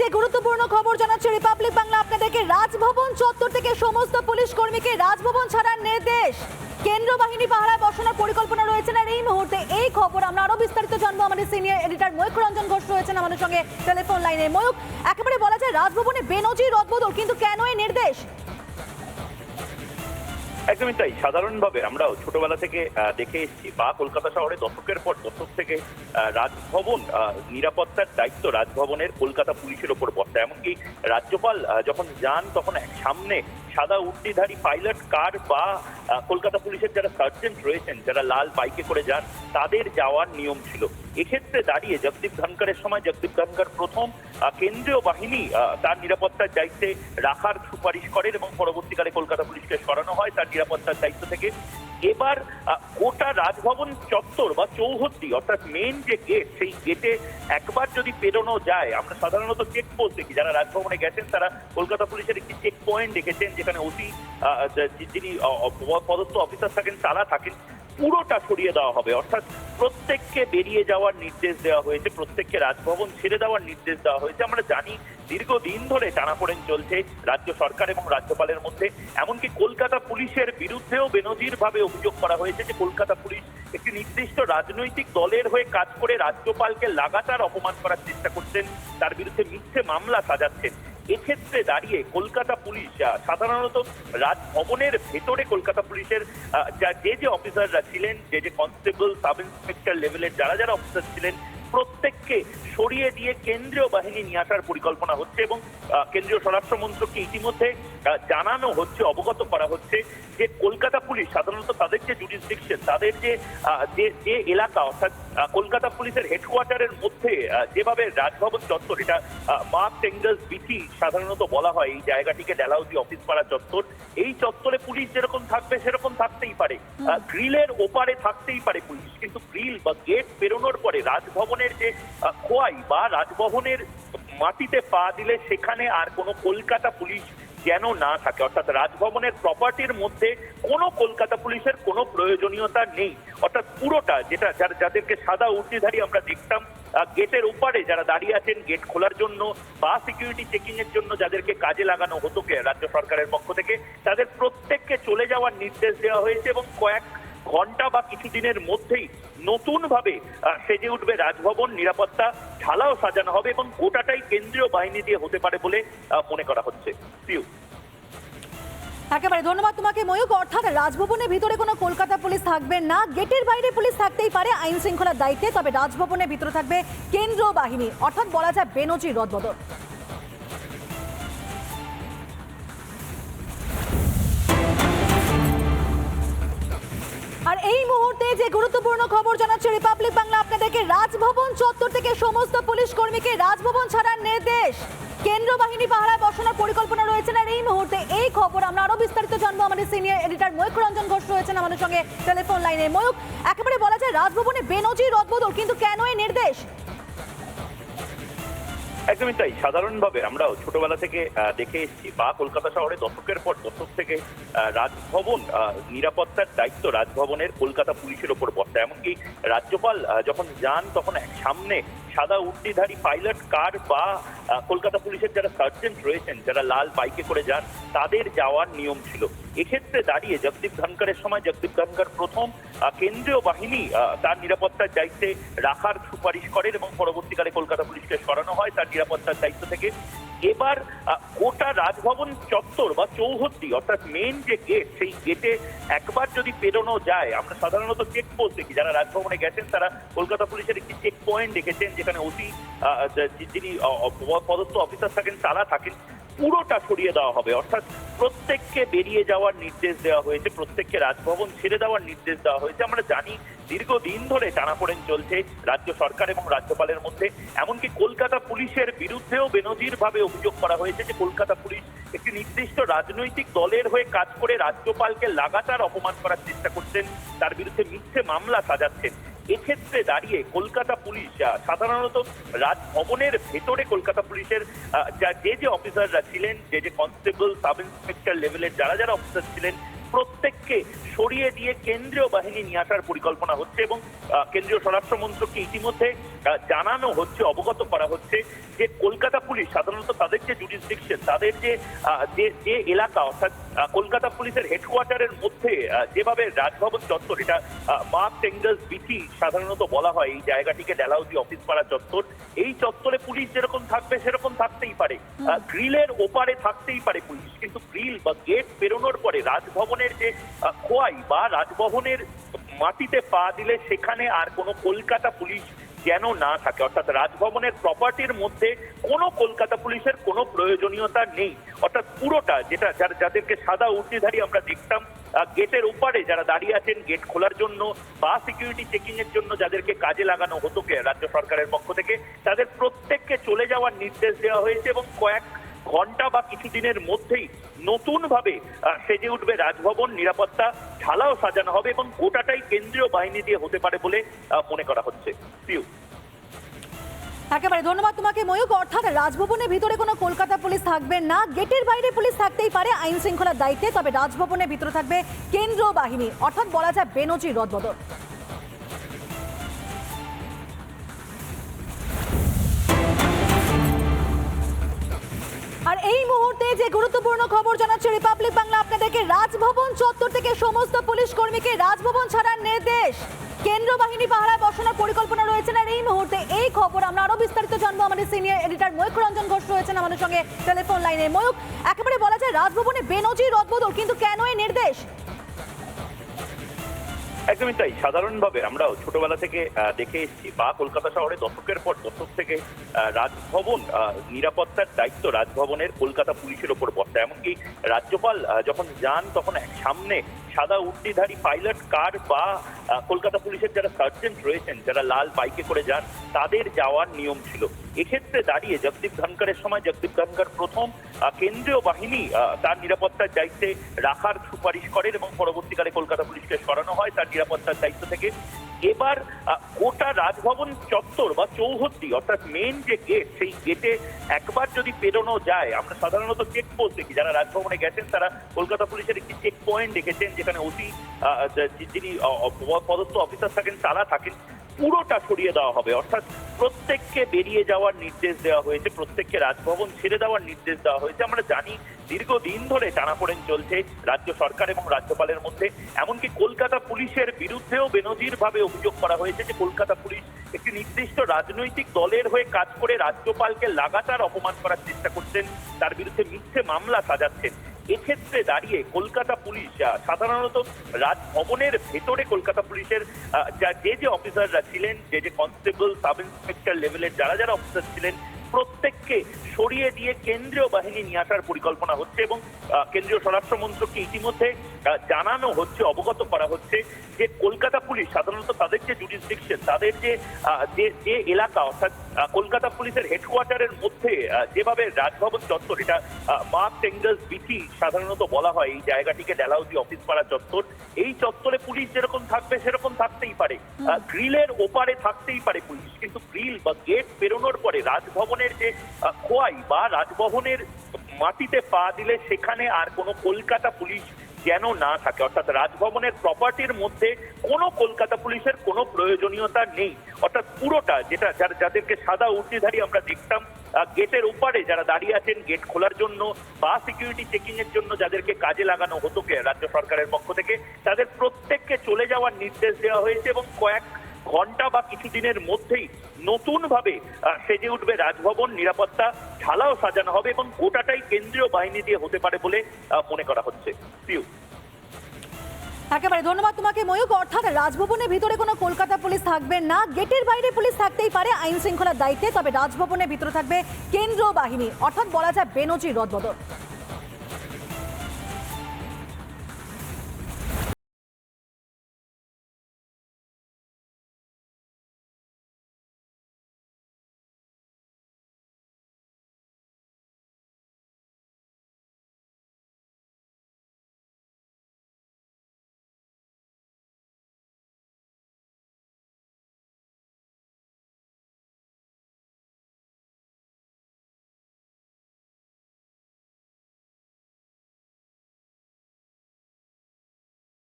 যে গুরুত্বপূর্ণ খবর জানাচ্ছে রিপাবলিক বাংলা আপনাদেরকে রাজভবন চত্বর থেকে সমস্ত পুলিশ কর্মীকে রাজভবন ছাড়ার নির্দেশ। কেন্দ্র বাহিনী পাহারায় বসানোর পরিকল্পনা রয়েছে না এই মুহূর্তে এই খবর আমরা আরও বিস্তারিত জানব। আমাদের সিনিয়র এডিটর ময়ূখ রঞ্জন ঘোষ রয়েছেন আমাদের সঙ্গে টেলিফোন লাইনে ময়ূখ, একেবারে বলা যায় রাজভবনে বেনজির রদবদল, কিন্তু কেন এই নির্দেশ? একদমই তাই। সাধারণভাবে আমরা ছোটবেলা থেকে দেখে এসেছি বা কলকাতা শহরে দশকের পর দশক থেকে রাজভবন নিরাপত্তার দায়িত্ব রাজভবনের কলকাতা পুলিশের ওপর বসে এমনকি রাজ্যপাল যখন যান, তখন সামনে সাদা উর্দিধারী পাইলট কার বা কলকাতা পুলিশের যারা সার্জেন্ট রয়েছেন, যারা লাল বাইকে করে যান, তাদের যাওয়ার নিয়ম ছিল। এক্ষেত্রে দাঁড়িয়ে জগদীপ ধনকরের সময় জগদীপ ধনকর প্রথম কেন্দ্রীয় বাহিনী তার নিরাপত্তার দায়িত্বে রাখার সুপারিশ করেন এবং পরবর্তীকালে কলকাতা পুলিশকে সরানো হয় তার নিরাপত্তার দায়িত্ব থেকে। এবার গোটা রাজভবন চত্বর বা চৌহদ্দি, অর্থাৎ মেন যে গেট সেই গেটে একবার যদি পেরোনো যায়, আমরা সাধারণত চেক পোস্ট দেখি। যারা রাজভবনে গেছেন, তারা কলকাতা পুলিশের একটি চেক পয়েন্ট দেখেছেন, যেখানে অতি যিনি পদস্থ অফিসার থাকেন, তারা থাকেন। পুরোটা সরিয়ে দেওয়া হবে। অর্থাৎ প্রত্যেককে বেরিয়ে যাওয়ার নির্দেশ দেওয়া হয়েছে, প্রত্যেককে রাজভবন ছেড়ে দেওয়ার নির্দেশ দেওয়া হয়েছে। আমরা জানি দীর্ঘদিন ধরে টানাপোড়েন চলছে রাজ্য সরকার এবং রাজ্যপালের মধ্যে। এমনকি কলকাতা পুলিশের বিরুদ্ধেও বেনজির ভাবে অভিযোগ করা হয়েছে যে কলকাতা পুলিশ একটি নির্দিষ্ট রাজনৈতিক দলের হয়ে কাজ করে রাজ্যপালকে লাগাতার অপমান করার চেষ্টা করছেন। তার বিরুদ্ধে মিথ্যে মামলা সাজাচ্ছেন। এক্ষেত্রে দাঁড়িয়ে কলকাতা পুলিশ সাধারণত রাজভবনের ভেতরে কলকাতা পুলিশের যে যে অফিসাররা ছিলেন, যে যে কনস্টেবল, সাব ইন্সপেক্টর লেভেলের যারা যারা অফিসার ছিলেন, প্রত্যেককে সরিয়ে দিয়ে কেন্দ্রীয় বাহিনী নিয়ে আসার পরিকল্পনা হচ্ছে এবং কেন্দ্রীয় স্বরাষ্ট্র মন্ত্রককে ইতিমধ্যে জানানো হচ্ছে, অবগত করা হচ্ছে যে সাধারণত তাদের যে জুডিসডিকশন তাদের যে যে এলাকা অর্থাৎ কলকাতা পুলিশের হেডকোয়ার্টারের মধ্যে যেভাবে রাজভবন চত্বর এটা মার্ক টেঙ্গাস বিটি সাধারণত বলা হয় এই জায়গাটিকে ডেলাউজি অফিস পাড়া চত্বর। এই চত্বরে পুলিশ যেরকম থাকবে সেরকম থাকতেই পারে। গ্রিলের ওপারে থাকতেই পারে পুলিশ কিন্তু গ্রিল বা গেট বেরোনোর পরে রাজভবনের যে খোয়াই বা রাজভবনের মাটিতে পা দিলে সেখানে আর কোনো কলকাতা পুলিশ যেন না থাকে। অর্থাৎ রাজভবনের প্রপার্টির মধ্যে কোনো কলকাতা পুলিশের কোনো প্রয়োজনীয়তা নেই। অর্থাৎ পুরোটা যেটা যাদেরকে সাদা উর্দিধারী আমরা দেখতাম গেটের ওপারে যারা দাঁড়িয়ে আছেন, গেট খোলার জন্য বা সিকিউরিটি চেকিং এর জন্য যাদেরকে কাজে লাগানো হতো রাজ্য সরকারের পক্ষ থেকে, তাদের প্রত্যেককে চলে যাওয়ার নির্দেশ দেওয়া হয়েছে এবং কয়েক ঘণ্টা বা কিছুদিনের মধ্যেই নতুন ভাবে সেজে উঠবে রাজভবন, নিরাপত্তা, ঢালাও সাজানো হবে এবং গোটাটাই কেন্দ্রীয় বাহিনী দিয়ে হতে পারে বলে মনে করা হচ্ছে। একেবারে, ধন্যবাদ তোমাকে ময়ূক অর্থাৎ রাজভবনের ভিতরে কোনো কলকাতা পুলিশ থাকবে না। গেটের বাইরে পুলিশ থাকতেই পারে আইন শৃঙ্খলার দায়িত্বে, তবে রাজভবনের ভিতরে থাকবে কেন্দ্রীয় বাহিনী। অর্থাৎ বলা যায় বেনজির রদবদল। যে গুরুত্বপূর্ণ খবর জানাচ্ছে রিপাবলিক বাংলা আপনাদেরকে রাজভবন চত্বর থেকে সমস্ত পুলিশ কর্মীকে রাজভবন ছাড়ার নির্দেশ। কেন্দ্র বাহিনী পাহারায় বসানোর পরিকল্পনা রয়েছে না এই মুহূর্তে এই খবর আমরা আরও বিস্তারিত জানব। আমাদের সিনিয়র এডিটর ময়ূক রঞ্জন ঘোষ রয়েছেন আমাদের সঙ্গে টেলিফোন লাইনে ময়ূক একেবারে বলা যায় রাজভবনে বেনজির রদবদল, কিন্তু কেন এই নির্দেশ? একদমই তাই। সাধারণভাবে আমরা ছোটবেলা থেকে দেখে এসেছি বা কলকাতা শহরে দশকের পর দশক থেকে রাজভবন নিরাপত্তার দায়িত্ব রাজভবনের কলকাতা পুলিশের ওপর বসে এমনকি রাজ্যপাল যখন যান, তখন সামনে সাদা উর্দিধারী পাইলট কার বা কলকাতা পুলিশের যারা সার্জেন্ট রয়েছেন, যারা লাল বাইকে করে যান, তাদের যাওয়ার নিয়ম ছিল। এক্ষেত্রে দাঁড়িয়ে জগদীপ ধনকরের সময় জগদীপ ধনকর প্রথম কেন্দ্রীয় বাহিনী তার নিরাপত্তার দায়িত্বে রাখার সুপারিশ করেন এবং পরবর্তীকালে কলকাতা পুলিশকে সরানো হয়। তার নিরাপত্তার দায়িত্ব থেকে। এবার গোটা রাজভবন চত্বর বা চৌহদ্দি, অর্থাৎ মেন যে গেট সেই গেটে একবার যদি পেরোনো যায়, আমরা সাধারণত চেক পোস্ট দেখি। যারা রাজভবনে গেছেন, তারা কলকাতা পুলিশের একটি চেক পয়েন্ট দেখেছেন, যেখানে অতি যিনি পদস্থ অফিসার থাকেন, তারা থাকেন। পুরোটা সরিয়ে দেওয়া হবে। অর্থাৎ প্রত্যেককে বেরিয়ে যাওয়ার নির্দেশ দেওয়া হয়েছে, প্রত্যেককে রাজভবন ছেড়ে দেওয়ার নির্দেশ দেওয়া হয়েছে। আমরা জানি দীর্ঘদিন ধরে টানাপোড়েন চলছে রাজ্য সরকার এবং রাজ্যপালের মধ্যে। এমনকি কলকাতা পুলিশের বিরুদ্ধেও বেনজির ভাবে অভিযোগ করা হয়েছে যে কলকাতা পুলিশ একটি নির্দিষ্ট রাজনৈতিক দলের হয়ে কাজ করে রাজ্যপালকে লাগাতার অপমান করার চেষ্টা করছেন। তার বিরুদ্ধে মিথ্যে মামলা সাজাচ্ছেন। এক্ষেত্রে দাঁড়িয়ে কলকাতা পুলিশ সাধারণত রাজভবনের ভেতরে কলকাতা পুলিশের যে যে অফিসাররা ছিলেন, যে যে কনস্টেবল সাব ইন্সপেক্টর লেভেলের যারা যারা অফিসার ছিলেন প্রত্যেককে সরিয়ে দিয়ে কেন্দ্রীয় বাহিনী নিয়ে আসার পরিকল্পনা হচ্ছে এবং কেন্দ্রীয় স্বরাষ্ট্র মন্ত্রককে ইতিমধ্যে জানানো হচ্ছে অবগত করা হচ্ছে যে কলকাতা পুলিশ সাধারণত তাদের যে জুডিসডিকশন তাদের যে যে এলাকা অর্থাৎ কলকাতা পুলিশের হেডকোয়ার্টারের মধ্যে যেভাবে রাজভবন চত্বর এটা মার্ক টেঙ্গাস বিটি সাধারণত বলা হয় এই জায়গাটিকে ডেলাউজি অফিস পাড়া চত্বর এই চত্বরে পুলিশ যেরকম থাকবে সেরকম থাকতেই পারে। গ্রিলের ওপারে থাকতেই পারে পুলিশ কিন্তু গ্রিল বা গেট পেরোনোর পরে রাজভবনের যে খোয়াই বা রাজভবনের মাটিতে পা দিলে সেখানে আর কোনো কলকাতা পুলিশ যেন না থাকে। অর্থাৎ রাজভবনের প্রপার্টির মধ্যে কোনো কলকাতা পুলিশের কোনো প্রয়োজনীয়তা নেই। অর্থাৎ পুরোটা যেটা, যার- যাদেরকে সাদা উর্দিধারী আমরা দেখতাম গেটের ওপারে যারা দাঁড়িয়ে আছেন, গেট খোলার জন্য বা সিকিউরিটি চেকিং এর জন্য যাদেরকে কাজে লাগানো হতো রাজ্য সরকারের পক্ষ থেকে, তাদের প্রত্যেককে চলে যাওয়ার নির্দেশ দেওয়া হয়েছে এবং কয়েক ঘণ্টা বা কিছুদিনের মধ্যেই নতুন ভাবে সেজে উঠবে রাজভবন, নিরাপত্তা, ঢালাও সাজানো হবে এবং গোটাটাই কেন্দ্রীয় বাহিনী দিয়ে হতে পারে বলে মনে করা হচ্ছে। একেবারে, ধন্যবাদ তোমাকে ময়ূক অর্থাৎ রাজভবনের ভিতরে কোনো কলকাতা পুলিশ থাকবে না। গেটের বাইরে পুলিশ থাকতেই পারে আইন শৃঙ্খলার দায়িত্বে, তবে রাজভবনের ভিতরে থাকবে কেন্দ্রীয় বাহিনী। অর্থাৎ বলা যায় বেনজির রদবদল। আর এই মুহূর্তে যে গুরুত্বপূর্ণ খবর জানাচ্ছে রিপাবলিক বাংলা আপনাদেরকে রাজভবন চত্বর থেকে সমস্ত পুলিশ কর্মীকে রাজভবন ছাড়ার নির্দেশ। কেন্দ্র বাহিনী পাহারায় বসানোর পরিকল্পনা রয়েছে আর এই মুহূর্তে এই খবর আমরা আরও বিস্তারিত জানব। আমাদের সিনিয়র এডিটর ময়ূখ রঞ্জন ঘোষ রয়েছেন আমাদের সঙ্গে টেলিফোন লাইনে ময়ূক একেবারে বলা যায় রাজভবনে বেনজির রদবদল কিন্তু কেন এই নির্দেশ? একদমই তাই। সাধারণভাবে আমরাও ছোটবেলা থেকে দেখে এসেছি, বা কলকাতা শহরে দশকের পর দশক থেকে রাজভবন নিরাপত্তার দায়িত্ব রাজভবনের কলকাতা পুলিশের ওপর বসে এমনকি রাজ্যপাল যখন যান, তখন সামনে সাদা উর্দিধারী পাইলট কার বা কলকাতা পুলিশের যারা সার্জেন্ট রয়েছেন, যারা লাল বাইকে করে যান, তাদের যাওয়ার নিয়ম ছিল। এক্ষেত্রে দাঁড়িয়ে জগদীপ ধনকরের সময়, জগদীপ ধনকর প্রথম কেন্দ্রীয় বাহিনী তার নিরাপত্তার দায়িত্বে রাখার সুপারিশ করেন এবং পরবর্তীকালে নিরাপত্তার দায়িত্ব থেকে। এবার গোটা রাজভবন চত্বর বা চৌহদ্দি, অর্থাৎ মেন যে গেট সেই গেটে একবার যদি পেরোনো যায়, আমরা সাধারণত চেক পোস্ট দেখি। যারা রাজভবনে গেছেন, তারা কলকাতা পুলিশের একটি চেক পয়েন্ট দেখেছেন, যেখানে অতি যিনি পদস্থ অফিসার থাকেন, তারা থাকেন। পুরোটা সরিয়ে দেওয়া হবে। অর্থাৎ প্রত্যেককে বেরিয়ে যাওয়ার নির্দেশ দেওয়া হয়েছে, প্রত্যেককে রাজভবন ছেড়ে দেওয়ার নির্দেশ দেওয়া হয়েছে। আমরা জানি দীর্ঘদিন ধরে টানাপোড়েন চলছে রাজ্য সরকার এবং রাজ্যপালের মধ্যে। এমনকি কলকাতা পুলিশের বিরুদ্ধেও বেনজির ভাবে অভিযোগ করা হয়েছে যে কলকাতা পুলিশ একটি নির্দিষ্ট রাজনৈতিক দলের হয়ে কাজ করে রাজ্যপালকে লাগাতার অপমান করার চেষ্টা করছেন। তার বিরুদ্ধে মিথ্যে মামলা সাজাচ্ছেন। এক্ষেত্রে দাঁড়িয়ে কলকাতা পুলিশ সাধারণত রাজভবনের ভেতরে কলকাতা পুলিশের যা- যে অফিসাররা ছিলেন, যে যে কনস্টেবল, সাব ইন্সপেক্টর লেভেলের যারা যারা অফিসার ছিলেন, প্রত্যেককে সরিয়ে দিয়ে কেন্দ্রীয় বাহিনী নিয়ে আসার পরিকল্পনা হচ্ছে এবং কেন্দ্রীয় স্বরাষ্ট্র মন্ত্রককে ইতিমধ্যে জানানো হচ্ছে অবগত করা হচ্ছে যে কলকাতা পুলিশ সাধারণত তাদের যে জুরিসডিকশন তাদের যে যে যে এলাকা অর্থাৎ কলকাতা পুলিশের হেডকোয়ার্টারের মধ্যে যেভাবে রাজভবন চত্বর এটা মা টেঙ্গাস বিটি সাধারণত বলা হয় এই জায়গাটিকে ডেলাউজি অফিস পাড়া চত্বর এই চত্বরে পুলিশ যেরকম থাকবে সেরকম থাকতেই পারে। গ্রিলের ওপারে থাকতেই পারে পুলিশ কিন্তু গ্রিল বা গেট পেরোনোর পরে রাজভবনের যে খোয়াই বা রাজভবনের মাটিতে পা দিলে সেখানে আর কোনো কলকাতা পুলিশ যেন না থাকে। অর্থাৎ রাজভবনের প্রপার্টির মধ্যে কোনো কলকাতা পুলিশের কোনো প্রয়োজনীয়তা নেই। অর্থাৎ পুরোটা যেটা যাদেরকে সাদা উর্দিধারী আমরা দেখতাম গেটের ওপারে যারা দাঁড়িয়ে আছেন, গেট খোলার জন্য বা সিকিউরিটি চেকিং এর জন্য যাদেরকে কাজে লাগানো হতো রাজ্য সরকারের পক্ষ থেকে, তাদের প্রত্যেককে চলে যাওয়ার নির্দেশ দেওয়া হয়েছে এবং কয়েক ঘণ্টা বা কিছুদিনের মধ্যেই নতুন ভাবে সেজে উঠবে রাজভবন, নিরাপত্তা, ঢালাও সাজানো হবে এবং গোটাটাই কেন্দ্রীয় বাহিনী দিয়ে হতে পারে বলে মনে করা হচ্ছে। একেবারে, ধন্যবাদ তোমাকে ময়ূক অর্থাৎ রাজভবনের ভিতরে কোনো কলকাতা পুলিশ থাকবে না। গেটের বাইরে পুলিশ থাকতেই পারে আইন শৃঙ্খলার দায়িত্বে, তবে রাজভবনের ভিতরে থাকবে কেন্দ্রীয় বাহিনী। অর্থাৎ বলা যায় বেনজির রদবদল।